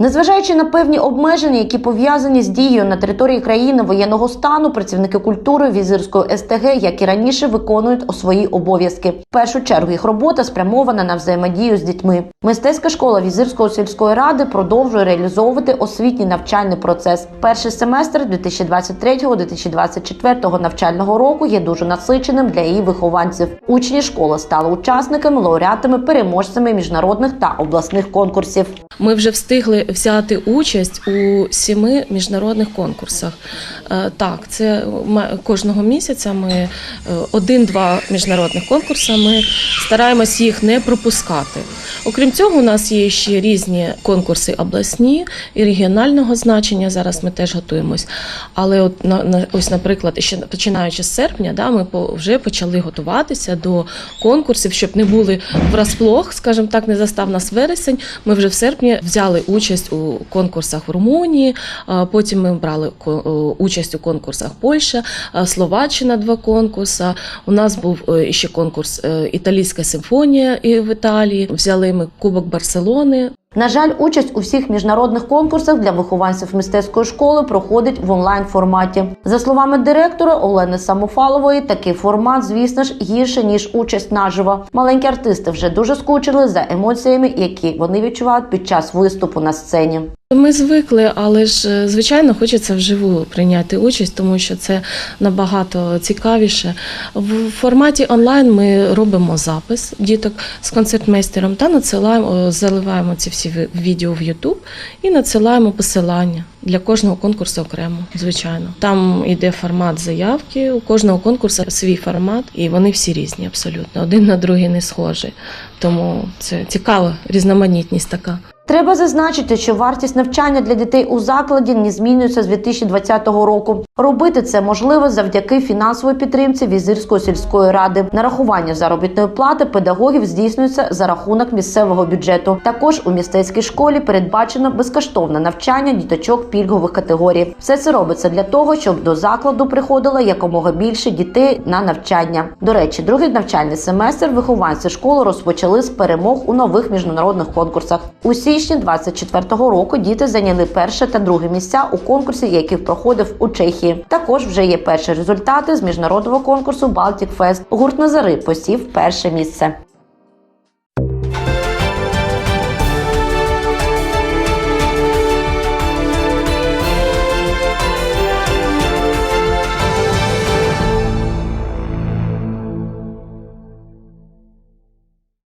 Незважаючи на певні обмеження, які пов'язані з дією на території країни воєнного стану, працівники культури Візирської СТГ, як і раніше, виконують свої обов'язки. В першу чергу їх робота спрямована на взаємодію з дітьми. Мистецька школа Візирської сільської ради продовжує реалізовувати освітній навчальний процес. Перший семестр 2023-2024 навчального року є дуже насиченим для її вихованців. Учні школи стали учасниками, лауреатами, переможцями міжнародних та обласних конкурсів. Ми вже встигли взяти участь у сіми міжнародних конкурсах. Е, Так, це кожного місяця ми е, один-два міжнародних конкурси. Ми стараємось їх не пропускати. Окрім цього, у нас є ще різні конкурси обласні і регіонального значення. Зараз ми теж готуємось. Але от на, ось, наприклад, ще починаючи з серпня, да, ми вже почали готуватися до конкурсів, щоб не були врасплох, скажімо так, не застав нас вересень. Ми вже в серпні взяли участь у конкурсах в Румунії. Потім ми брали участь у конкурсах Польща, Словаччина, два конкурси. У нас був е, ще конкурс е, Італійська симфонія в Італії. Взяли ми Кубок Барселони. На жаль, участь у всіх міжнародних конкурсах для вихованців мистецької школи проходить в онлайн форматі. За словами директора Олени Самофалової, такий формат, звісно ж, гірше ніж участь наживо. Маленькі артисти вже дуже скучили за емоціями, які вони відчувають під час виступу на сцені. Ми звикли, але ж е, звичайно хочеться вживу прийняти участь, тому що це набагато цікавіше. В форматі онлайн ми робимо запис діток з концертмейстером та надсилаємо, заливаємо ці всі відео в YouTube і надсилаємо посилання для кожного конкурсу окремо. Звичайно, там іде формат заявки. У кожного конкурсу свій формат, і вони всі різні, абсолютно один на другий не схожі. Тому це цікава різноманітність така. Треба зазначити, що вартість навчання для дітей у закладі не змінюється з 2020 року. Робити це можливо завдяки фінансовій підтримці Візирської сільської ради. Нарахування заробітної плати педагогів здійснюється за рахунок місцевого бюджету. Також у містецькій школі передбачено безкоштовне навчання діточок пільгових категорій. Все це робиться для того, щоб до закладу приходило якомога більше дітей на навчання. До речі, другий навчальний семестр вихованці школи розпочали з перемог у нових міжнародних конкурсах. У січні 24-го року діти зайняли перше та друге місця у конкурсі, який проходив у Чехії. Також вже є перші результати з міжнародного конкурсу Baltic Fest. Гурт Назари посів перше місце.